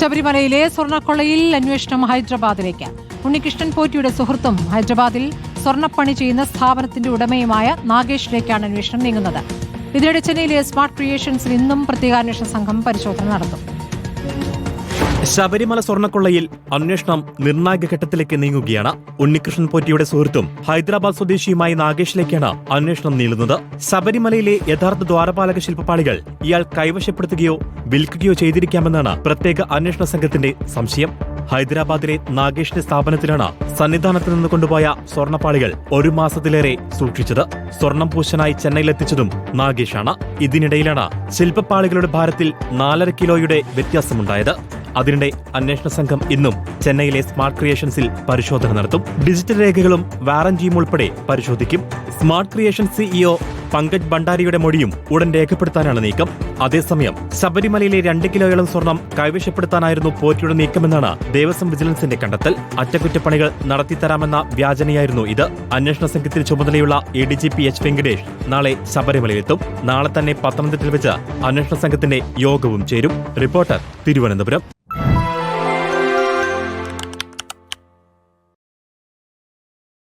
ശബരിമലയിലെ സ്വർണക്കൊള്ളയിൽ അന്വേഷണം ഹൈദരാബാദിലേക്ക്. ഉണ്ണികൃഷ്ണൻ പോറ്റിയുടെ സുഹൃത്തും ഹൈദരാബാദിൽ സ്വർണപ്പണി ചെയ്യുന്ന സ്ഥാപനത്തിന്റെ ഉടമയുമായ നാഗേഷിലേക്കാണ് അന്വേഷണം നീങ്ങുന്നത്. ഇതിനിടെ ചെന്നൈയിലെ സ്മാർട്ട് ക്രിയേഷൻസിൽ ഇന്നും പ്രത്യേകാന്വേഷണ സംഘം പരിശോധന നടത്തും. ശബരിമല സ്വർണക്കൊള്ളയിൽ അന്വേഷണം നിർണായക ഘട്ടത്തിലേക്ക് നീങ്ങുകയാണ്. ഉണ്ണികൃഷ്ണൻ പോറ്റിയുടെ സുഹൃത്തും ഹൈദരാബാദ് സ്വദേശിയുമായ നാഗേഷിലേക്കാണ് അന്വേഷണം നീളുന്നത്. ശബരിമലയിലെ യഥാർത്ഥ ദ്വാരപാലക ശില്പപാളികൾ ഇയാൾ കൈവശപ്പെടുത്തുകയോ വിൽക്കുകയോ ചെയ്തിരിക്കാമെന്നാണ് പ്രത്യേക അന്വേഷണ സംഘത്തിന്റെ സംശയം. ഹൈദരാബാദിലെ നാഗേഷിന്റെ സ്ഥാപനത്തിലാണ് സന്നിധാനത്ത് നിന്ന് കൊണ്ടുപോയ സ്വർണപ്പാളികൾ ഒരു മാസത്തിലേറെ സൂക്ഷിച്ചത്. സ്വർണം പൂശനായി ചെന്നൈയിലെത്തിച്ചതും നാഗേഷാണ്. ഇതിനിടയിലാണ് ശില്പപ്പാളികളുടെ ഭാരത്തിൽ നാലര കിലോയുടെ വ്യത്യാസമുണ്ടായത്. അതിനിടെ അന്വേഷണ സംഘം ഇന്നും ചെന്നൈയിലെ സ്മാർട്ട് ക്രിയേഷൻസിൽ പരിശോധന നടത്തും. ഡിജിറ്റൽ രേഖകളും വാറന്റിയും ഉൾപ്പെടെ പരിശോധിക്കും. സ്മാർട്ട് ക്രിയേഷൻ സിഇഒ പങ്കജ് ഭണ്ഡാരിയുടെ മൊഴിയും ഉടൻ രേഖപ്പെടുത്താനാണ് നീക്കം. അതേസമയം ശബരിമലയിലെ രണ്ട് കിലോയോളം സ്വർണം കൈവശപ്പെടുത്താനായിരുന്നു പോറ്റിയുടെ നീക്കമെന്നാണ് ദേവസ്വം വിജിലൻസിന്റെ കണ്ടെത്തൽ. അറ്റകുറ്റപ്പണികൾ നടത്തിത്തരാമെന്ന വ്യാജനയായിരുന്നു ഇത്. അന്വേഷണ സംഘത്തിൽ ചുമതലയുള്ള A D G P H Venkatesh നാളെ ശബരിമലയിലെത്തും. നാളെ തന്നെ പത്തനംതിട്ടയിൽ വെച്ച് അന്വേഷണ സംഘത്തിന്റെ യോഗവും ചേരും. റിപ്പോർട്ടർ തിരുവനന്തപുരം.